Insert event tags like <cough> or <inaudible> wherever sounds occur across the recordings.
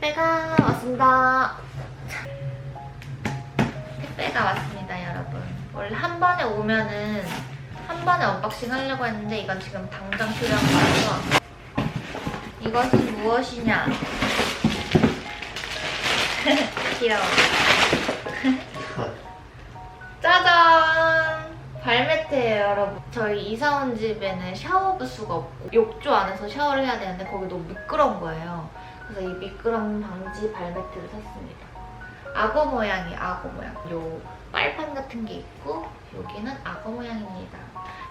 택배가 왔습니다. 택배가 왔습니다, 여러분. 원래 한 번에 오면은 한 번에 언박싱 하려고 했는데 이건 지금 당장 필요한 거라서 이것은 무엇이냐? <laughs> 귀여워. <laughs> 짜잔! 발매트예요, 여러분. 저희 이사 온 집에는 샤워 부스가 없고 욕조 안에서 샤워를 해야 되는데 거기 너무 미끄러운 거예요. 그래서 이 미끄럼 방지 발매트를 샀습니다. 악어 모양이 악어 모양. 요 빨판 같은 게 있고 여기는 악어 모양입니다.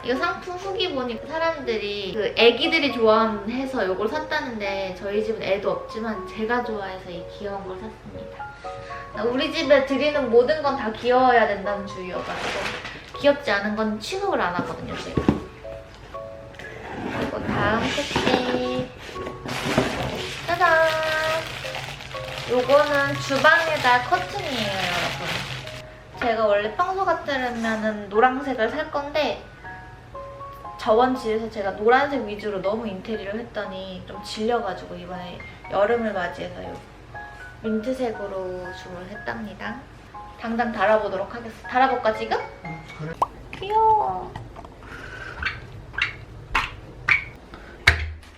이거 상품 후기 보니 사람들이 그 애기들이 좋아해서 이걸 샀다는데 저희 집은 애도 없지만 제가 좋아해서 이 귀여운 걸 샀습니다. 우리 집에 드리는 모든 건 다 귀여워야 된다는 주의여가지고 귀엽지 않은 건 취급을 안 하거든요 제가. 그리고 다음 택배 짜잔 요거는 주방에다 커튼이에요 여러분 제가 원래 평소 같으면은 노란색을 살 건데 저번 집에서 제가 노란색 위주로 너무 인테리어를 했더니 좀 질려가지고 이번에 여름을 맞이해서 요 민트색으로 주문을 했답니다 당장 달아보도록 하겠습니다 달아볼까 지금? 그래. 귀여워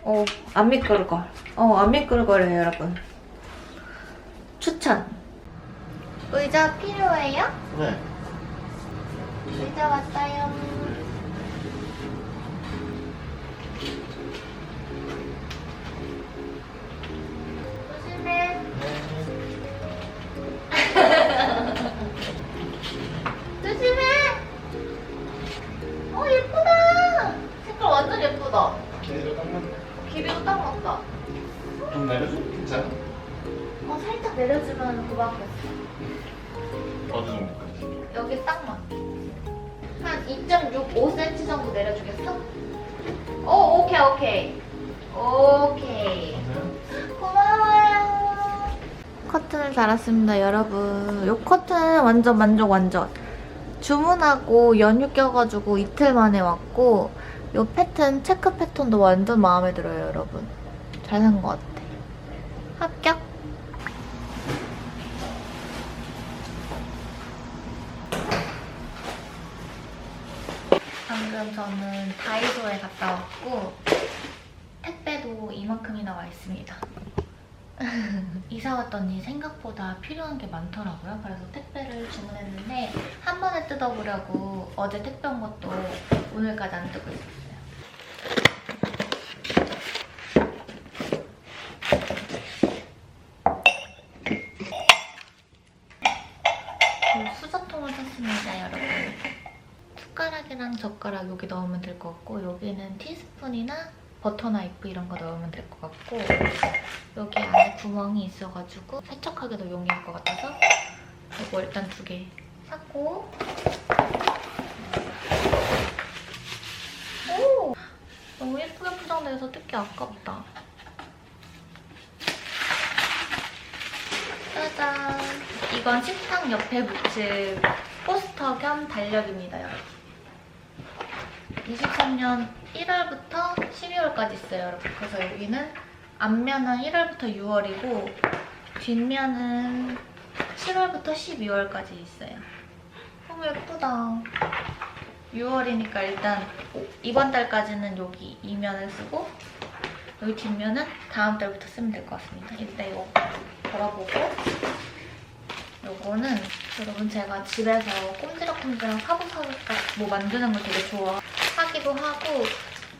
어, 안 미끌걸. 어, 안 미끌거려요, 여러분. 추천. 의자 필요해요? 네. 의자 왔어요. 어느 정도까지? 여기 딱 맞. 한 2.65cm 정도 내려주겠어? 오, 오케이, 오케이. 오케이. 고마워요. 커튼을 달았습니다, 여러분. 이 커튼 완전 만족, 완전. 주문하고 연휴 껴가지고 이틀 만에 왔고, 이 패턴, 체크 패턴도 완전 마음에 들어요, 여러분. 잘 산 것 같아. 합격. 방금 저는 다이소에 갔다 왔고, 택배도 이만큼이나 와 있습니다. <laughs> 이사 왔더니 생각보다 필요한 게 많더라고요. 그래서 택배를 주문했는데 한 번에 뜯어보려고 어제 택배 온 것도 오늘까지 안 뜯고 있었어요. 그리고 수저통을 샀습니다, 여러분. 숟가락이랑 젓가락 여기 넣으면 될 것 같고 여기는 티스푼이나 버터 나이프 이런 거 넣으면 될 것 같고 여기 안에 구멍이 있어가지고 세척하기도 용이할 것 같아서 이거 일단 두 개 샀고. 오! 너무 예쁘게 포장돼서 뜯기 아깝다. 짜잔! 이건 식탁 옆에 붙일 포스터 겸 달력입니다 여러분 23년 1월부터 12월까지 있어요, 여러분. 그래서 여기는 앞면은 1월부터 6월이고 뒷면은 7월부터 12월까지 있어요. 너무 예쁘다. 6월이니까 일단 이번 달까지는 여기 이면을 쓰고 여기 뒷면은 다음 달부터 쓰면 될 것 같습니다. 일단 이거 걸어보고 요거는 여러분 제가 집에서 꼼지락꼼지락 사고사고 뭐 만드는 걸 되게 좋아 하기도 하고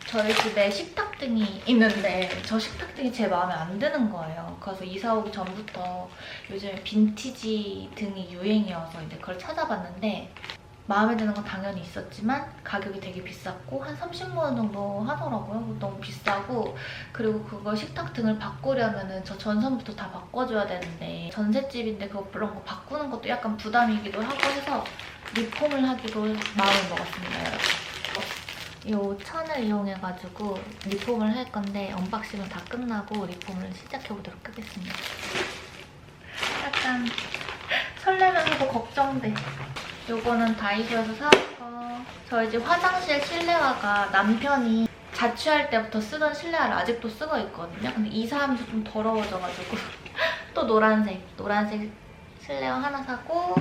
저희 집에 식탁 등이 있는데 저 식탁 등이 제 마음에 안 드는 거예요. 그래서 이사 오기 전부터 요즘에 빈티지 등이 유행이어서 이제 그걸 찾아봤는데 마음에 드는 건 당연히 있었지만 가격이 되게 비쌌고 한 30만 원 정도 하더라고요. 너무 비싸고 그리고 그거 식탁 등을 바꾸려면은 저 전선부터 다 바꿔줘야 되는데 전셋집인데 그거 그런 거 바꾸는 것도 약간 부담이기도 하고 해서 리폼을 하기로 마음을 먹었습니다, 여러분. 이 천을 이용해가지고 리폼을 할 건데 언박싱은 다 끝나고 리폼을 시작해보도록 하겠습니다. 약간 설레면서도 걱정돼. 요거는 다이소에서 거. 저희 집 화장실 실내화가 남편이 자취할 때부터 쓰던 실내화를 아직도 쓰고 있거든요. 근데 이사하면서 좀 더러워져가지고 <laughs> 또 노란색, 노란색 슬레어 하나 사고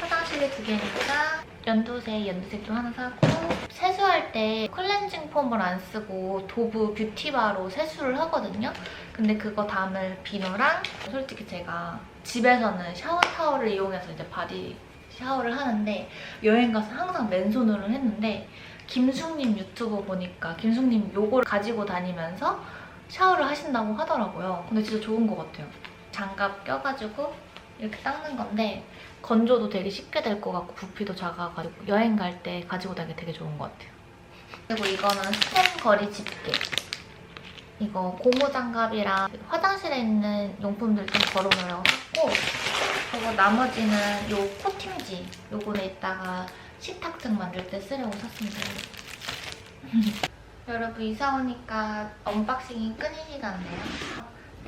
화장실에 두 개니까 연두색, 연두색도 하나 사고 세수할 때 클렌징 폼을 안 쓰고 도브 뷰티바로 세수를 하거든요. 근데 그거 담을 비누랑 솔직히 제가 집에서는 샤워 타월을 이용해서 이제 바디 샤워를 하는데 여행 가서 항상 맨손으로 했는데 김숙님 유튜브 보니까 김숙님 요거를 가지고 다니면서 샤워를 하신다고 하더라고요. 근데 진짜 좋은 것 같아요. 장갑 껴가지고 이렇게 닦는 건데 건조도 되게 쉽게 될 것 같고 부피도 작아가지고 여행 갈 때 가지고 다니기 되게 좋은 것 같아요. 그리고 이거는 스템 거리 집게. 이거 고무 장갑이랑 화장실에 있는 용품들 좀 걸어놓으려고 샀고 그리고 나머지는 요 코팅지 요거는 이따가 식탁등 만들 때 쓰려고 샀습니다. <laughs> 여러분 이사 오니까 언박싱이 끊이지가 않네요.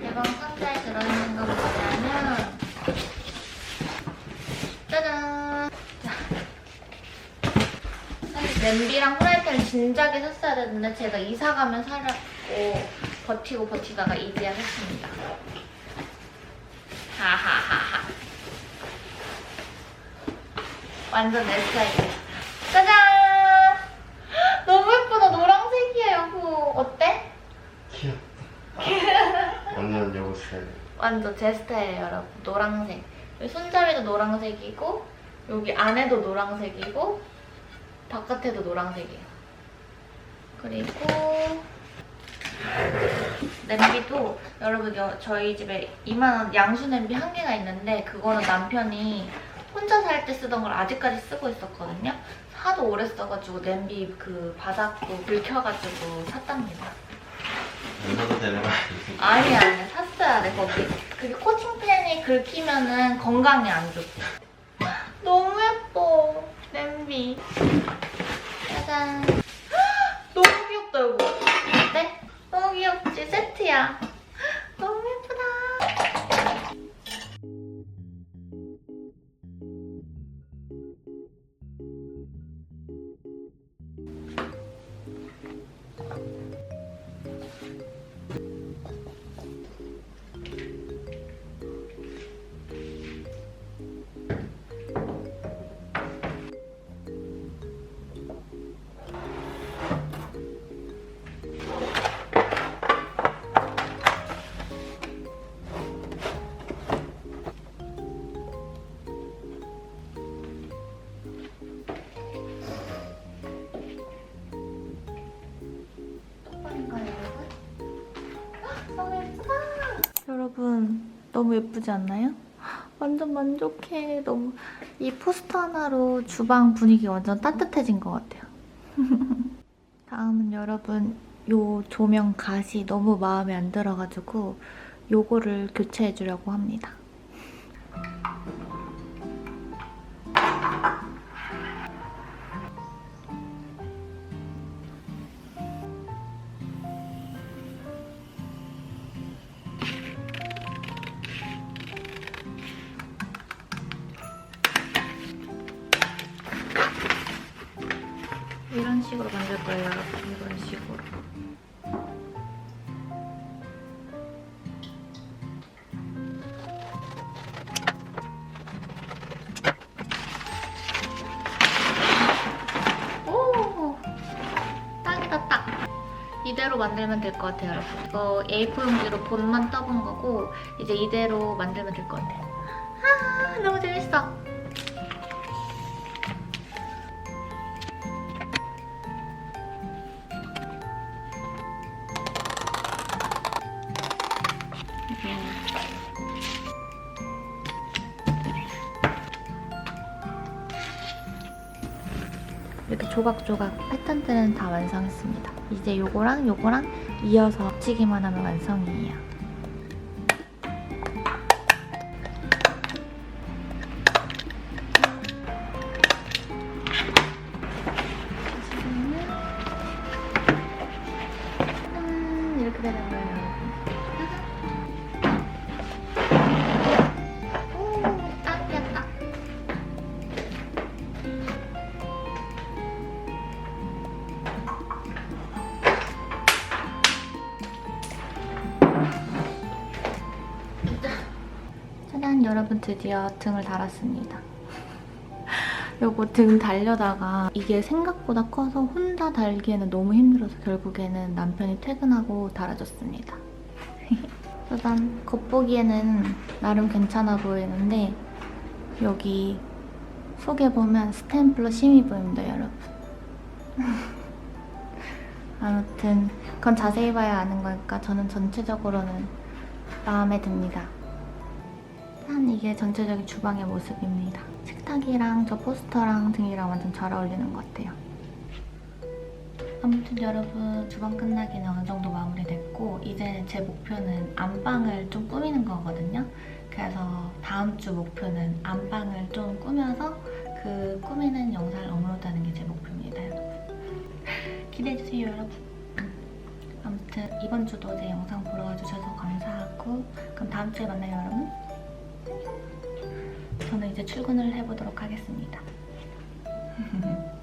대방 상자에 들어있는 거 뭐냐면 짜잔! 자. 사실 냄비랑 후라이팬을 진작에 샀어야 됐는데 제가 이사 가면 사려고 버티고 버티다가 이제야 샀습니다. 하하하하. 완전 내 스타일이야. 짜잔! <gasps> 너무 예쁘다. 노란색이야, 여보. 어때? 귀엽다. <laughs> 완전 여우 스타일. 완전 제 스타일이에요, 여러분. 노란색. 여기 손잡이도 노란색이고, 여기 안에도 노란색이고, 바깥에도 노란색이에요. 그리고 냄비도 여러분 여, 저희 집에 이만한 양수 냄비 한 개가 있는데 그거는 남편이 혼자 살 때 쓰던 걸 아직까지 쓰고 있었거든요. 하도 오래 써가지고 냄비 그 바닥도 긁혀가지고 샀답니다. 얼마나 되는 거 아니 아니 샀어야 돼 거기 그게 코팅팬이 긁히면은 건강에 안 좋대 너무 예뻐 냄비. 짜잔. 너무 귀엽다 여보 어때? 너무 귀엽지? 세트야 예쁘지 않나요? 완전 만족해. 너무 이 포스터 하나로 주방 분위기 완전 따뜻해진 것 같아요. <laughs> 다음은 여러분 요 조명 갓이 너무 마음에 안 들어가지고 요거를 교체해 주려고 합니다 거예요 이런 식으로. 오! 딱이다. 딱 이대로 만들면 될 것 같아요 여러분. 이거 A4 용지로 본만 떠본 거고 이제 이대로 만들면 될 것 같아요. 아 너무 재밌어 조각조각 패턴들은 다 완성했습니다. 이제 요거랑 요거랑 이어서 붙이기만 하면 완성이에요. 여러분 드디어 등을 달았습니다. <laughs> 요거 등 달려다가 이게 생각보다 커서 혼자 달기에는 너무 힘들어서 결국에는 남편이 퇴근하고 달아줬습니다. 짜잔 <laughs> 겉보기에는 나름 괜찮아 보이는데 여기 속에 보면 스탬플러 심이 보입니다 여러분. <laughs> 아무튼 그건 자세히 봐야 아는 거니까 저는 전체적으로는 마음에 듭니다. 한 이게 전체적인 주방의 모습입니다. 식탁이랑 저 포스터랑 등이랑 완전 잘 어울리는 것 같아요. 아무튼 여러분 주방 끝나기는 어느 정도 마무리됐고 이제 제 목표는 안방을 좀 꾸미는 거거든요. 그래서 다음 주 목표는 안방을 좀 꾸며서 그 꾸미는 영상을 업로드하는 게 제 목표입니다. <laughs> 기대해주세요, 여러분. 아무튼 이번 주도 제 영상 보러 와주셔서 감사하고 그럼 다음 주에 만나요, 여러분. 저는 이제 출근을 해보도록 하겠습니다. <laughs>